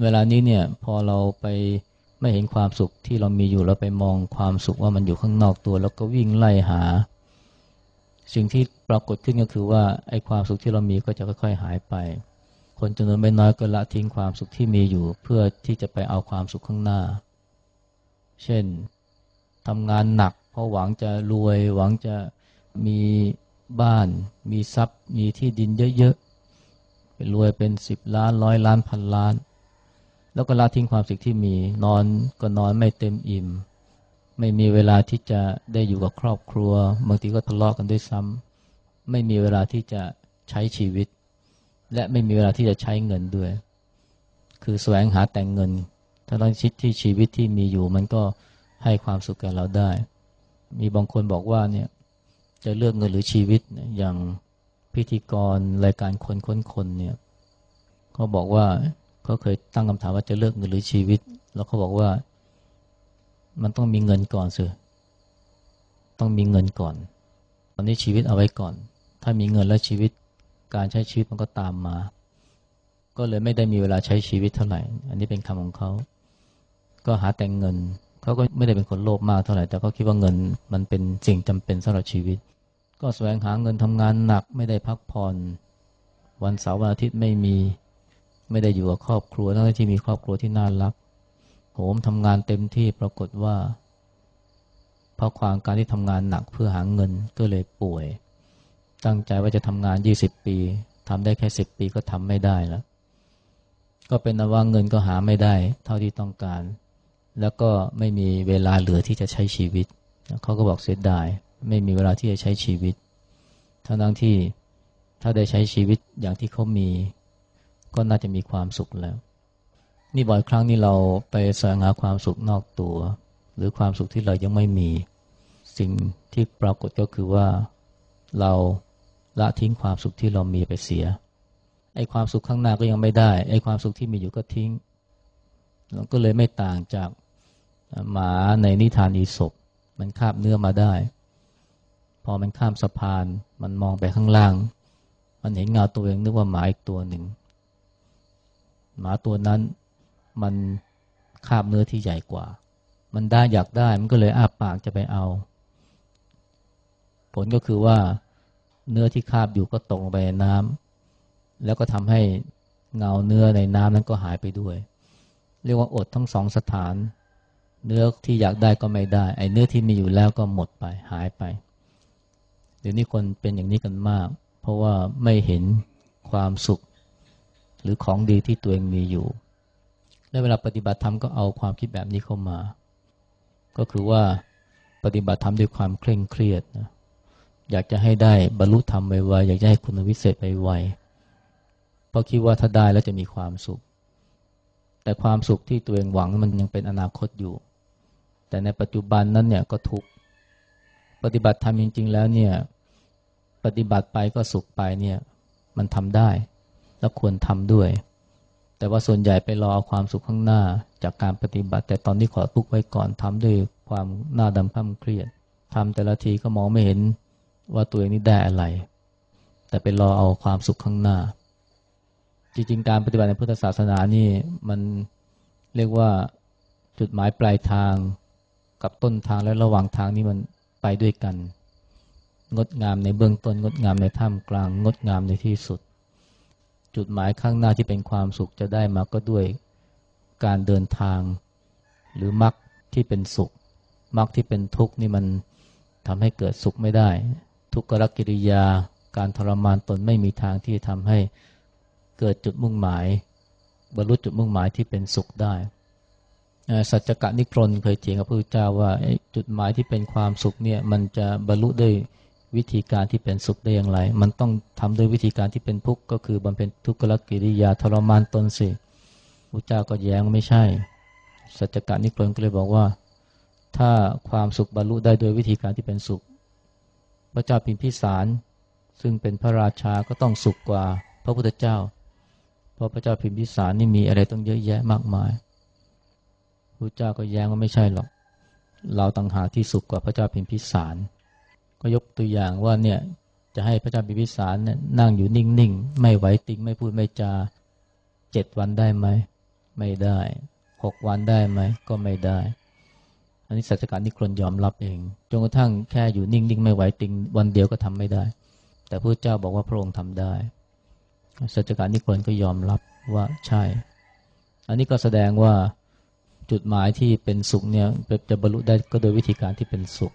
เวลานี้เนี่ยพอเราไปไม่เห็นความสุขที่เรามีอยู่เราไปมองความสุขว่ามันอยู่ข้างนอกตัว แล้วก็วิ่งไล่หา สิ่งที่ปรากฏขึ้นก็คือว่าไอ้ความสุขที่เรามีก็จะค่อยๆหายไป คนจำนวนไม่น้อยก็ละทิ้งความสุขที่มีอยู่ เพื่อที่จะไปเอาความสุขข้างหน้า เช่นทำงานหนัก เพราะหวังจะรวย หวังจะมีบ้าน มีทรัพย์ มีที่ดินเยอะๆเป็นรวยเป็นสิบล้านร้อยล้านพันล้าน แล้วก็ละทิ้งความสุขที่มีนอนก็นอนไม่เต็มอิ่ม ไม่มีเวลาที่จะได้อยู่กับครอบครัว บางทีก็ทะเลาะกันด้วยซ้ำไม่มีเวลาที่จะใช้ชีวิต และไม่มีเวลาที่จะใช้เงินด้วย คือแสวงหาแต่งเงินทั้งทั้งชิดที่ชีวิตที่มีอยู่มันก็ให้ความสุขแก่เราได้ มีบางคนบอกว่าเนี่ยจะเลือกเงินหรือชีวิตอย่างพิธีกรรายการคนค้นคนเนี่ยเขาบอกว่า เขาเคยตั้งคำถามว่าจะเลือกเงินหรือชีวิต แล้วเขาบอกว่ามันต้องมีเงินก่อนสิต้องมีเงินก่อน ตอนนี้ชีวิตเอาไว้ก่อน ถ้ามีเงินแล้วชีวิตการใช้ชีวิตมันก็ตามมา ก็เลยไม่ได้มีเวลาใช้ชีวิตเท่าไหร่ อันนี้เป็นคำของเขา ก็หาแต่งเงิน เขาก็ไม่ได้เป็นคนโลภมากเท่าไหร่ แต่เขาคิดว่าเงินมันเป็นสิ่งจำเป็นสำหรับชีวิต ก็แสวงหาเงินทำงานหนักไม่ได้พักผ่อน วันเสาร์วันอาทิตย์ไม่มี ไม่ได้อยู่กับครอบครัวทั้งที่มีครอบครัวที่น่ารักโหมทำงานเต็มที่ปรากฏว่า เพราะความการที่ทำงานหนักเพื่อหาเงินก็เลยป่วย ตั้งใจว่าจะทำงานยี่สิบปีทำได้แค่สิบปีก็ทำไม่ได้แล้ว ก็เป็นนว่าเงินก็หาไม่ได้ เท่าที่ต้องการ แล้วก็ไม่มีเวลาเหลือที่จะใช้ชีวิต เขาก็บอกเสียดาย ไม่มีเวลาที่จะใช้ชีวิตทั้งที่ถ้าได้ใช้ชีวิตอย่างที่เขามี ก็น่าจะมีความสุขแล้ว นี่บ่อยครั้งนี่เราไปแสวงหาความสุขนอกตัว หรือความสุขที่เรายังไม่มี สิ่งที่ปรากฏก็คือว่าเราละทิ้งความสุขที่เรามีไปเสียไอ้ความสุขข้างหน้าก็ยังไม่ได้ไอ้ความสุขที่มีอยู่ก็ทิ้งเราก็เลยไม่ต่างจากหมาในนิทานอีศบมันคาบเนื้อมาได้ พอมันข้ามสะพานมันมองไปข้างล่าง มันเห็นเงาตัวเองนึกว่าหมาอีกตัวหนึ่ง หมาตัวนั้นมันคาบเนื้อที่ใหญ่กว่า มันได้อยากได้มันก็เลยอ้าปากจะไปเอา ผลก็คือว่าเนื้อที่คาบอยู่ก็ตกลงไปในน้ำแล้วก็ทำให้เงาเนื้อในน้ำนั้นก็หายไปด้วย เรียกว่าอดทั้งสองสถาน เนื้อที่อยากได้ก็ไม่ได้ ไอ้เนื้อที่มีอยู่แล้วก็หมดไปหายไปเดี๋ยวนี้คนเป็นอย่างนี้กันมาก เพราะว่าไม่เห็นความสุข หรือของดีที่ตัวเองมีอยู่ และเวลาปฏิบัติธรรมก็เอาความคิดแบบนี้เข้ามา ก็คือว่าปฏิบัติธรรมด้วยความเคร่งเครียดนะอยากจะให้ได้บรรลุธรรมไวๆอยากจะให้คุณวิเศษไวๆเพราะคิดว่าถ้าได้แล้วจะมีความสุข แต่ความสุขที่ตัวเองหวังมันยังเป็นอนาคตอยู่ แต่ในปัจจุบันนั้นเนี่ยก็ทุกปฏิบัติธรรมจริง ๆ แล้วเนี่ยปฏิบัติไปก็สุขไปเนี่ยมันทำได้ และควรทำด้วย แต่ว่าส่วนใหญ่ไปรอเอาความสุขข้างหน้าจากการปฏิบัติ แต่ตอนนี้ขอทุกไว้ก่อนทำด้วยความหน้าดำข้ามเครียดทำแต่ละทีก็มองไม่เห็นว่าตัวเองนี่ได้อะไร แต่ไปรอเอาความสุขข้างหน้า จริงๆ การปฏิบัติในพุทธศาสนานี่มันเรียกว่าจุดหมายปลายทางกับต้นทางและระหว่างทางนี่มันไปด้วยกัน งดงามในเบื้องต้น งดงามในท่ามกลาง งดงามในที่สุด จุดหมายข้างหน้าที่เป็นความสุขจะได้มาก็ด้วยการเดินทาง หรือมรรคที่เป็นสุขมรรคที่เป็นทุกข์นี่มันทำให้เกิดสุขไม่ได้ ทุกขกิริยาการทรมานตนไม่มีทางที่จะทำให้เกิดจุดมุ่งหมาย บรรลุจุดมุ่งหมายที่เป็นสุขได้สัจจกะนิครนเคยเถียงกับพระพุทธเจ้าว่าจุดหมายที่เป็นความสุขเนี่ยมันจะบรรลุด้วย วิธีการที่เป็นสุขได้อย่างไร มันต้องทำด้วยวิธีการที่เป็นทุกข์ก็คือบำเพ็ญทุกขลกิริยาทรมานตนสิพระเจ้าก็แย้งไม่ใช่ สัจจการนิกรนก็เลยบอกว่า ถ้าความสุขบรรลุได้โดยวิธีการที่เป็นสุข พระเจ้าพิมพิสาร ซึ่งเป็นพระราชาก็ต้องสุขกว่าพระพุทธเจ้า เพราะพระเจ้าพิมพิสารนี่มีอะไรต้องเยอะแยะมากมายพระเจ้าก็แย้งว่าไม่ใช่หรอก เราต่างหากที่สุขกว่าพระเจ้าพิมพิสาร ก็ยกตัวอย่างว่าเนี่ยจะให้พระเจ้าพิพิสารนั่งอยู่นิ่งๆ ไม่ไหวติงไม่พูดไม่จาเจ็ดวันได้ไหม ไม่ได้หกวันได้ไหม ก็ไม่ได้ อันนี้สัจการนิครนยอมรับเองจนกระทั่งแค่อยู่นิ่งๆ ไม่ไหวติงวันเดียวก็ทำไม่ได้ แต่พระเจ้าบอกว่าพระองค์ทำได้สัจการนิครนก็ยอมรับว่าใช่ อันนี้ก็แสดงว่าจุดหมายที่เป็นสุขเนี่ยจะบรรลุได้ก็โดยวิธีการที่เป็นสุข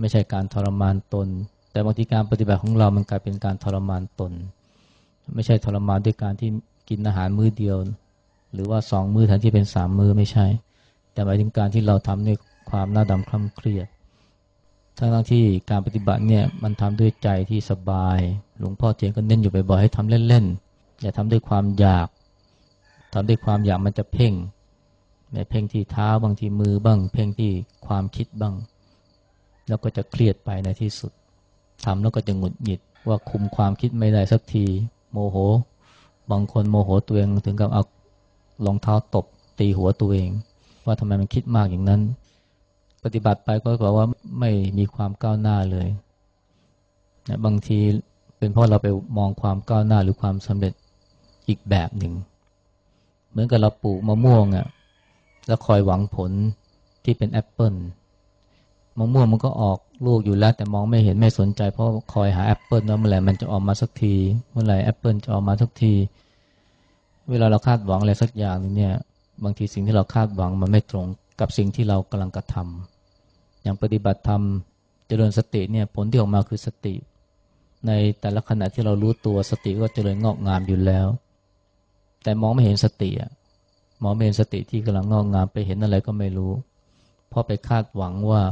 ไม่ใช่การทรมานตน แต่บางทีการปฏิบัติของเรามันกลายเป็นการทรมานตน ไม่ใช่ทรมานด้วยการที่กินอาหารมื้อเดียว หรือว่าสองมื้อแทนที่เป็นสามมื้อไม่ใช่ แต่หมายถึงการที่เราทำด้วยความหน้าดำคล่ำเครียดทั้งที่การปฏิบัติเนี่ยมันทำด้วยใจที่สบาย หลวงพ่อเทียนก็เน้นอยู่บ่อยๆให้ทำเล่นๆอย่าทำด้วยความอยากทำด้วยความอยากมันจะเพ่งเนี่เพ่งที่เท้าบางทีมือบ้าง เพ่งที่ความคิดบ้าง แล้วก็จะเครียดไปในที่สุดทำแล้วก็จะหงุดหงิดว่าคุมความคิดไม่ได้สักที โมโห บางคนโมโหตัวเองถึงกับเอารองเท้าตบตีหัวตัวเอง ว่าทำไมมันคิดมากอย่างนั้น ปฏิบัติไปก็บอกว่าไม่มีความก้าวหน้าเลยนะบางทีเป็นเพราะเราไปมองความก้าวหน้าหรือความสำเร็จอีกแบบหนึ่ง เหมือนกับเราปลูกมะม่วงอะ่ะแล้วคอยหวังผลที่เป็นแอปเปิล มะม่วงมันก็ออกลูกอยู่แล้ว แต่มองไม่เห็นไม่สนใจเพราะคอยหาแอปเปิลว่าเมื่อไหร่มันจะออกมาสักที เมื่อไหร่แอปเปิลจะออกมาสักที เวลาเราคาดหวังอะไรสักอย่างเนี่ย บางทีสิ่งที่เราคาดหวังมันไม่ตรงกับสิ่งที่เรากำลังกระทำอย่างปฏิบัติธรรมเจริญสติเนี่ยผลที่ออกมาคือสติ ในแต่ละขณะที่เรารู้ตัวสติก็เจริญงอกงามอยู่แล้ว แต่มองไม่เห็นสติอะมองไม่เห็นสติที่กำลังงอกงามไปเห็นอะไรก็ไม่รู้เพราะไปคาดหวังว่า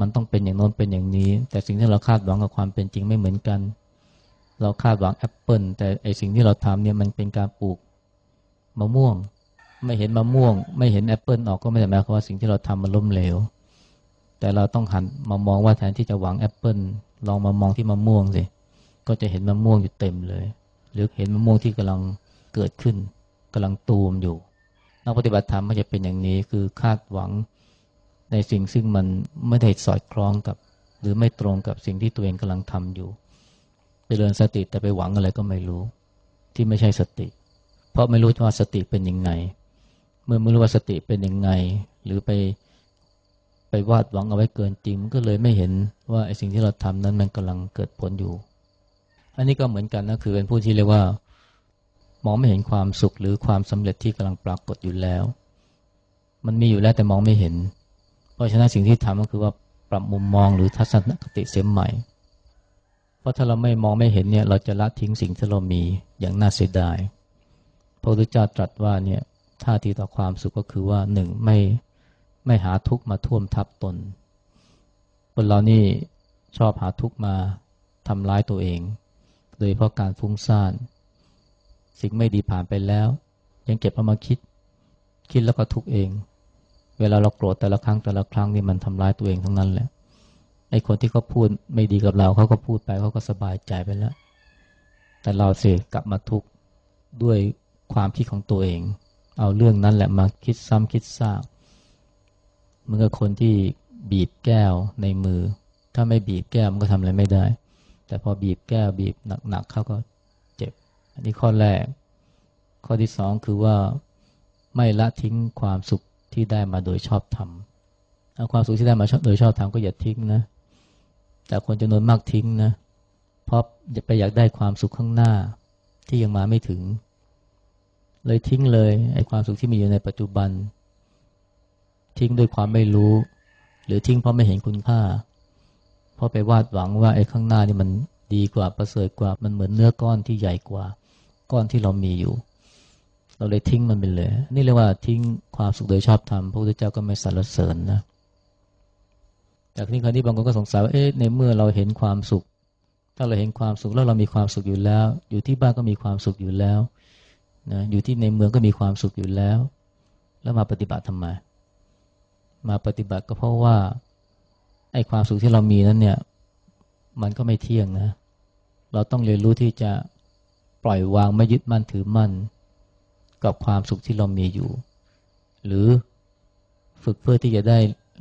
มันต้องเป็นอย่างโน้นเป็นอย่างนี้ แต่สิ่งที่เราคาดหวังกับความเป็นจริงไม่เหมือนกัน เราคาดหวังแอปเปิลแต่ไอสิ่งที่เราทำเนี่ยมันเป็นการปลูกมะม่วง ไม่เห็นมะม่วง ไม่เห็นแอปเปิลออกก็ไม่ได้หมายความว่าสิ่งที่เราทำมันล้มเหลว แต่เราต้องหันมามองว่าแทนที่จะหวังแอปเปิลลองมามองที่มะม่วงสิก็จะเห็นมะม่วงอยู่เต็มเลย หรือเห็นมะม่วงที่กำลังเกิดขึ้นกำลังตูมอยู่นักปฏิบัติธรรมไม่จะเป็นอย่างนี้คือคาดหวัง ในสิ่งซึ่งมันไม่ได้สอดคล้องกับ หรือไม่ตรงกับสิ่งที่ตัวเองกำลังทำอยู่ไปเริญสติแต่ไปหวังอะไรก็ไม่รู้ ที่ไม่ใช่สติ เพราะไม่รู้ว่าสติเป็นยังไง เมื่อไม่รู้ว่าสติเป็นยังไง หรือไปไปวาดหวังเอาไว้เกินจริงก็เลยไม่เห็นว่าไอ้สิ่งที่เราทำนั้นมันกำลังเกิดผลอยู่ อันนี้ก็เหมือนกันนะคือเป็นผู้ที่เรียกว่ามองไม่เห็นความสุขหรือความสำเร็จที่กำลังปรากฏอยู่แล้ว มันมีอยู่แล้วแต่มองไม่เห็น ราะฉะนั้นสิ่งที่ทำก็คือว่าปรับมุมมองหรือทัศนคติเสียใหม่ เพราะถ้าเราไม่มองไม่เห็นเนี่ยเราจะละทิ้งสิ่งที่เรามีอย่างน่าเสียดาย พระพุทธเจ้าตรัสว่าเนี่ยท่าทีต่อความสุขก็คือว่าหนึ่งไม่ไม่หาทุกข์มาท่วมทับตน คนเรานี่ชอบหาทุกข์มาทำร้ายตัวเอง โดยเพราะการฟุ้งซ่าน สิ่งไม่ดีผ่านไปแล้ว ยังเก็บเอามาคิด คิดแล้วก็ทุกเอง เวลาเราโกรธแต่ละครั้งแต่ละครั้งนี่มันทำร้ายตัวเองทั้งนั้นแหละไอ้คนที่เขาพูดไม่ดีกับเราเขาก็พูดไปเขาก็สบายใจไปแล้ว แต่เราเสียกลับมาทุกข์ด้วยความคิดของตัวเอง เอาเรื่องนั้นแหละมาคิดซ้ำคิดซากเหมือนกับคนที่บีบแก้วในมือ ถ้าไม่บีบแก้วมันก็ทำอะไรไม่ได้ แต่พอบีบแก้วบีบหนักๆเขาก็เจ็บ อันนี้ข้อแรก ข้อที่สองคือว่าไม่ละทิ้งความสุข ที่ได้มาโดยชอบธรรมความสุขที่ได้มาโดยชอบธรรมก็อย่าทิ้งนะ แต่คนจำนวนมากทิ้งนะ เพราะไปอยากได้ความสุขข้างหน้าที่ยังมาไม่ถึง เลยทิ้งเลยไอ้ความสุขที่มีอยู่ในปัจจุบัน ทิ้งด้วยความไม่รู้ หรือทิ้งเพราะไม่เห็นคุณค่า เพราะไปวาดหวังว่าไอ้ข้างหน้านี่มันดีกว่าประเสริฐกว่ามันเหมือนเนื้อก้อนที่ใหญ่กว่า ก้อนที่เรามีอยู่ เราเลยทิ้งมันไปเลย นี่เรียกว่าทิ้งความสุขโดยชอบธรรมพระพุทธเจ้าก็ไม่สรรเสริญนะจากนี้คราวนี้บางคนก็สงสัยว่าเอ๊ะในเมื่อเราเห็นความสุข ถ้าเราเห็นความสุขแล้วเรามีความสุขอยู่แล้ว อยู่ที่บ้านก็มีความสุขอยู่แล้วนะอยู่ที่ในเมืองก็มีความสุขอยู่แล้ว แล้วมาปฏิบัติทำไมมาปฏิบัติก็เพราะว่าไอ้ความสุขที่เรามีนั้นเนี่ย มันก็ไม่เที่ยงนะ เราต้องเรียนรู้ที่จะปล่อยวางไม่ยึดมั่นถือมั่น กับความสุขที่เรามีอยู่ หรือฝึกเพื่อที่จะได้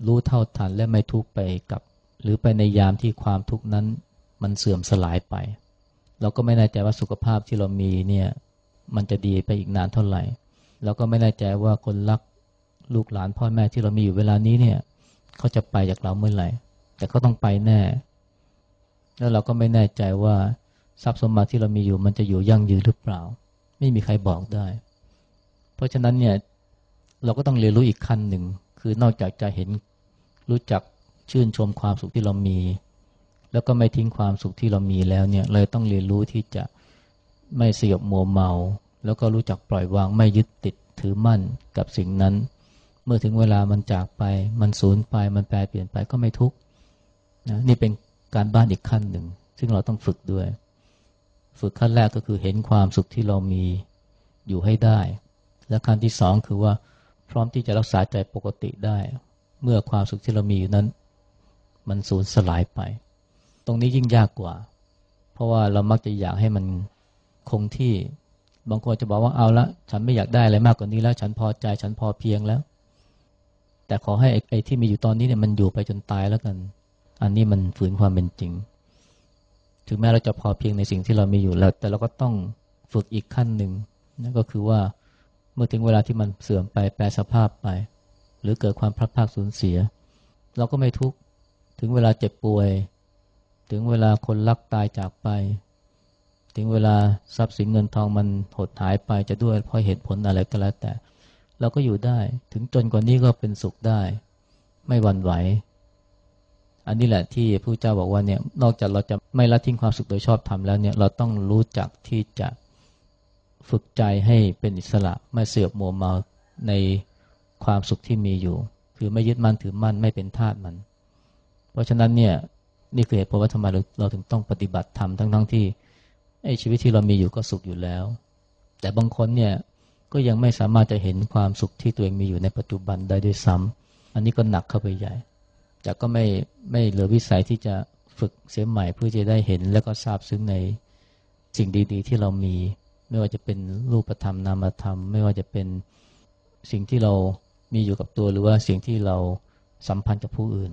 รู้เท่าทันและไม่ทุกข์ไปกับ หรือไปในยามที่ความทุกข์นั้นมันเสื่อมสลายไป เราก็ไม่แน่ใจว่าสุขภาพที่เรามีเนี่ยมันจะดีไปอีกนานเท่าไหร่เราก็ไม่แน่ใจว่าคนรักลูกหลานพ่อแม่ที่เรามีอยู่เวลานี้เนี่ยเขาจะไปจากเราเมื่อไหร่ แต่เขาต้องไปแน่ แล้วเราก็ไม่แน่ใจว่าทรัพย์สมบัติที่เรามีอยู่มันจะอยู่ยั่งยืนหรือเปล่า ไม่มีใครบอกได้ เพราะฉะนั้นเนี่ยเราก็ต้องเรียนรู้อีกขั้นหนึ่ง คือนอกจากจะเห็นรู้จักชื่นชมความสุขที่เรามี แล้วก็ไม่ทิ้งความสุขที่เรามีแล้วเนี่ยเลยต้องเรียนรู้ที่จะไม่สยบมัวเมา แล้วก็รู้จักปล่อยวางไม่ยึดติดถือมั่นกับสิ่งนั้น เมื่อถึงเวลามันจากไป มันสูญไปมันแปรเปลี่ยนไปก็ไม่ทุกข์นะนี่เป็นการบ้านอีกขั้นหนึ่ง ซึ่งเราต้องฝึกด้วย ฝึกขั้นแรกก็คือเห็นความสุขที่เรามีอยู่ให้ได้ และขั้นที่สองคือว่าพร้อมที่จะรักษาใจปกติได้ เมื่อความสุขที่เรามีอยู่นั้น มันสูญสลายไป ตรงนี้ยิ่งยากกว่า เพราะว่าเรามักจะอยากให้มันคงที่บางคนจะบอกว่าเอาละฉันไม่อยากได้อะไรมากกว่านี้แล้ว ฉันพอใจฉันพอเพียงแล้ว แต่ขอให้ไอ้ที่มีอยู่ตอนนี้เนี่ยมันอยู่ไปจนตายแล้วกัน อันนี้มันฝืนความเป็นจริง ถึงแม้เราจะพอเพียงในสิ่งที่เรามีอยู่แล้ว แต่เราก็ต้องฝึกอีกขั้นหนึ่งนั่นก็คือว่า มื่อถึงเวลาที่มันเสื่อมไปแปรสภาพไป หรือเกิดความพลัดพรากสูญเสีย เราก็ไม่ทุกข์ถึงเวลาเจ็บป่วย ถึงเวลาคนรักตายจากไป ถึงเวลาทรัพย์สินเงินทองมันหดหายไปจะด้วยเพราะเหตุผลอะไรก็แล้วแต่ เราก็อยู่ได้ถึงจนกว่านี้ก็เป็นสุขได้ ไม่หวั่นไหว อันนี้แหละที่พระเจ้าบอกว่าเนี่ยนอกจากเราจะไม่ละทิ้งความสุขโดยชอบทำแล้วเนี่ยเราต้องรู้จักที่จะ ฝึกใจให้เป็นอิสระไม่เสือบมัวเมาในความสุขที่มีอยู่ คือไม่ยึดมั่นถือมั่นไม่เป็นทาสมัน เพราะฉะนั้นเนี่ยนี่คือเหตุผลว่าทำไมเราเราถึงต้องปฏิบัติธรรมทั้งทั้งที่ไอ้ชีวิตที่เรามีอยู่ก็สุขอยู่แล้ว แต่บางคนเนี่ยก็ยังไม่สามารถจะเห็นความสุขที่ตัวเองมีอยู่ในปัจจุบันได้ด้วยซ้ำอันนี้ก็หนักเข้าไปใหญ่แต่ก็ไม่ไม่เหลือวิสัยที่จะฝึกเสียใหม่เพื่อจะได้เห็น แล้วก็ทราบซึ้งในสิ่งดี ๆ ที่เรามี ไม่ว่าจะเป็นรูปธรรมนามธรรม ไม่ว่าจะเป็นสิ่งที่เรามีอยู่กับตัวหรือว่าสิ่งที่เราสัมพันธ์กับผู้อื่น